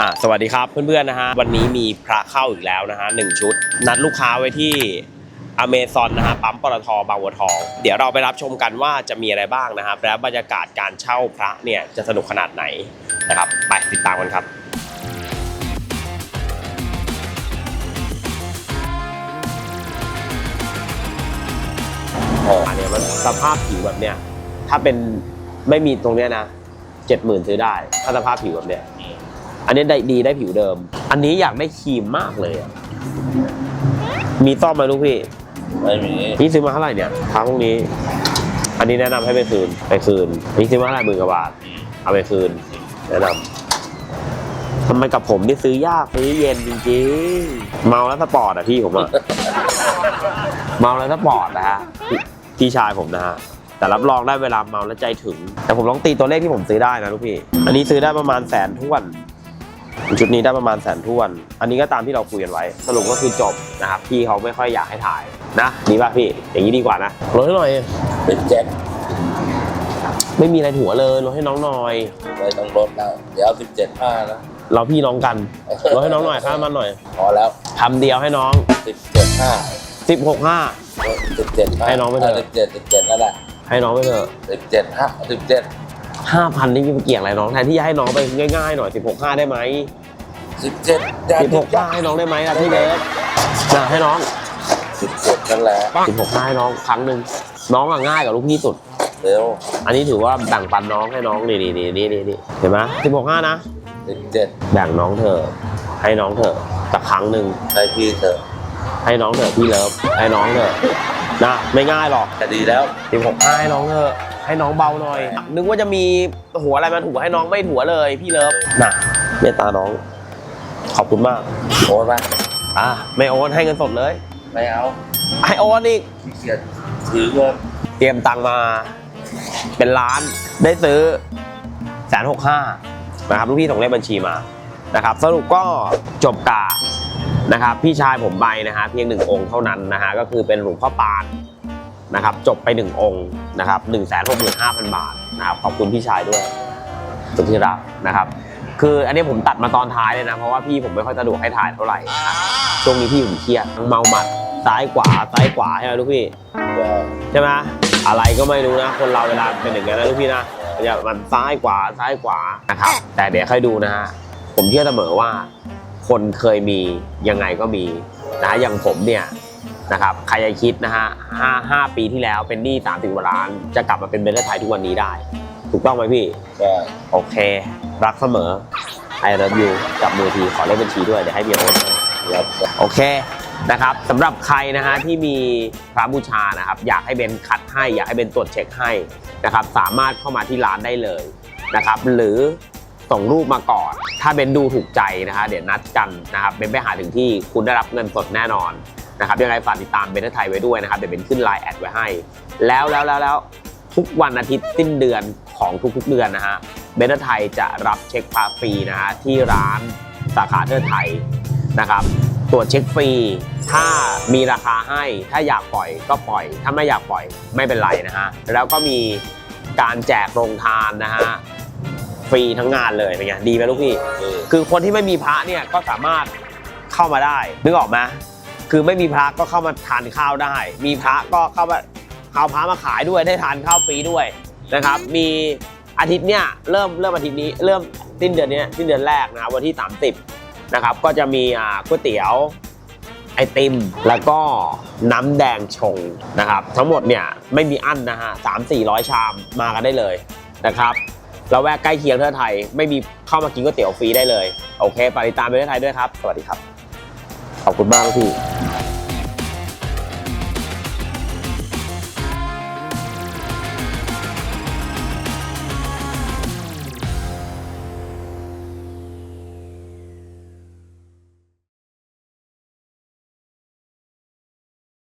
อะสวัสดีครับเพื่อนๆนะฮะวันนี้มีพระเข้าอีกแล้วนะฮะหนึ่งชุด นัดลูกค้าไว้ที่อเมซอนนะฮะปั๊มปตทบางบัวทอง เดี๋ยวเราไปรับชมกันว่าจะมีอะไรบ้างนะครับและบรรยากาศการเช่าพระเนี่ยจะสนุกขนาดไหนนะครับไปติดตามกันครับอันเนี้ยมันสภาพผิวแบบเนี้ยถ้าเป็นไม่มีตรงเนี้ยนะเจ็ดหมื่นซื้อได้ถ้าสภาพผิวแบบเนี้ย อันนี้ได้ดีได้ผิวเดิม อันนี้อยากได้ครีมมากเลยอะมีซ่อมไหมลูกพี่ ไม่มีพี่ซื้อมาเท่าไหร่เนี่ยครั้งพวกนี้ อันนี้แนะนำให้ไปคืน ไปคืนพี่ซื้อมาเท่าไหร่หมื่นกว่าบาท เอาไปคืน แนะนำทำไมกับผมนี่ซื้อยากซื้อเย็นจริงๆ เมาแล้วสปอร์ตอะพี่ผมอะ เมาแล้วสปอร์ตนะฮะพี่พี่ชายผมนะฮะ แต่รับรองได้เวลาเมาแล้วใจถึง แต่ผมลองตีตัวเลขที่ผมซื้อได้นะลูกพี่ อันนี้ซื้อได้ประมาณแสนท้วน ชุดนี้ได้ประมาณแสนท้วน อันนี้ก็ตามที่เราคุยกันไว้ สรุปก็คือจบนะครับพี่เขาไม่ค่อยอยากให้ถ่ายนะดีป่ะพี่ อย่างนี้ดีกว่านะลดให้หน่อยเป็นแจ็คไม่มีอะไรหัวเลยลดให้น้องหน่อยไม่ต้องลดแล้วเดี๋ยวสิบเจ็ดห้านะเราพี่น้องกันลดให้น้องหน่อยค่ามันหน่อยพอแล้วคำเดียวให้น้องสิบเจ็ดห้าสิบหกห้าสิบเจ็ดห้าให้น้องไปเถอะสิบเจ็ดสิบเจ็ดนั่นแหละให้น้องไปเถอะสิบเจ็ดห้าสิบเจ็ด ห้าพันนี่จะไปเกี่ยงอะไรน้องแทนที่จะให้น้องไปง่ายๆหน่อยสิบหกห้าได้ไหมสิบเจ็ดสิบหกห้าให้น้องได้ไหมล่ะพี่เบิร์ดนะให้น้องสิบเจ็ดนั่นแหละสิบหกห้าให้น้องครั้งหนึ่งน้องอะง่ายกับลูกพี่สุดเร็วอันนี้ถือว่าแบ่งปันน้องให้น้องนี่นี่นี่นี่นี่นี่เห็นไหมสิบหกห้านะสิบเจ็ดแบ่งน้องเถอะให้น้องเถอะสักครั้งหนึ่งให้พี่เถอะให้น้องเถอะพี่เลิฟให้น้องเถอะนะไม่ง่ายหรอกจะดีแล้วสิบหกห้าให้น้องเถอะ ให้น้องเบาหน่อย นึกว่าจะมีหัวอะไรมาถูให้น้องไม่ถัวเลยพี่เลิฟนะเมตตาน้อง ขอบคุณมากโอนไหมอะไม่โอนให้เงินสดเลยไม่เอาให้โอนอีกพี่เกียจถือเงินเตรียมตังค์มา เป็นล้านได้ซื้อแสนหกห้านะครับลูกพี่ส่งเลขบัญชีมานะครับ สรุปก็จบกานะครับพี่ชายผมไปนะฮะเพียงหนึ่งองค์เท่านั้นนะฮะก็คือเป็นหลวงพ่อปาน นะครับจบไปหนึ่งองค์นะครับหนึ่งแสนหกหมื่นห้าพันบาทนะครับขอบคุณพี่ชายด้วยสุดที่รักนะครับ คืออันนี้ผมตัดมาตอนท้ายเลยนะ เพราะว่าพี่ผมไม่ค่อยสะดวกให้ถ่ายเท่าไหร่นะครับช่วงนี้พี่ผมเครียดทั้งเมาหมัดซ้ายขวาซ้ายขวาใช่ไหมลูกพี่ใช่ไหมอะไรก็ไม่รู้นะ คนเราเวลาเป็นอย่างนั้นนะลูกพี่นะอย่ามันซ้ายขวาซ้ายขวานะครับ แต่เดี๋ยวค่อยดูนะฮะผมเชื่อเสมอว่า คนเคยมียังไงก็มีนะอย่างผมเนี่ย นะครับใครจะคิดนะฮะห้าห้าปีที่แล้วเป็นหนี้สามสิบกว่าล้าน จะกลับมาเป็นเบนเทอร์ไทยทุกวันนี้ได้ ถูกต้องไหมพี่ก็โอเค รักเสมอ I love you จับมือทีขอเลขบัญชีด้วยเดี๋ยวให้เมียโอนให้รับโอเคนะครับสำหรับใครนะฮะที่มีพระบูชานะครับอยากให้เบนคัดให้อยากให้เบนตรวจเช็คให้นะครับสามารถเข้ามาที่ร้านได้เลยนะครับหรือส่งรูปมาก่อน ถ้าเบนดูถูกใจนะฮะเดี๋ยวนัดกันนะครับเบนไปหาถึงที่คุณได้รับเงินสดแน่นอน นะครับยังไงฝากติดตามเบนทไทยไว้ด้วยนะครับเดี๋ยวเบนขึ้นไลน์แอดไว้ให้ แล้วแล้วแล้วแล้วทุกวันอาทิตย์สิ้นเดือนของทุกๆเดือนนะฮะเบนทไทยจะรับเช็คพาฟรีนะฮะที่ร้านสาขาเทอไทยนะครับตรวจเช็คฟรี ถ้ามีราคาให้ ถ้าอยากปล่อยก็ปล่อย ถ้าไม่อยากปล่อยไม่เป็นไรนะฮะ แล้วก็มีการแจกโรงทานนะฮะ ฟรีทั้งงานเลยเป็นไงดีไหมลูกพี่ คือคนที่ไม่มีพระเนี่ยก็สามารถเข้ามาได้ นึกออกไหม คือไม่มีพระก็เข้ามาทานข้าวได้ มีพระก็เข้ามาเอาพระมาขายด้วยได้ทานข้าวฟรีด้วยนะครับ มีอาทิตย์เนี่ยเริ่มเริ่มอาทิตย์นี้เริ่มสิ้นเดือนเนี้ยสิ้นเดือนแรกนะครับวันที่ 30นะครับก็จะมีอ่าก๋วยเตี๋ยวไอติม แล้วก็น้ำแดงชงนะครับทั้งหมดเนี่ยไม่มีอั้นนะฮะสามสี่ร้อยชามมากันได้เลยนะครับเราแวกใกล้เคียงเทอไทย ไม่มีเข้ามากินก๋วยเตี๋ยวฟรีได้เลย โอเคฝากติดตามไปเทอไทยด้วยครับ สวัสดีครับ ขอบคุณมากค รับพี่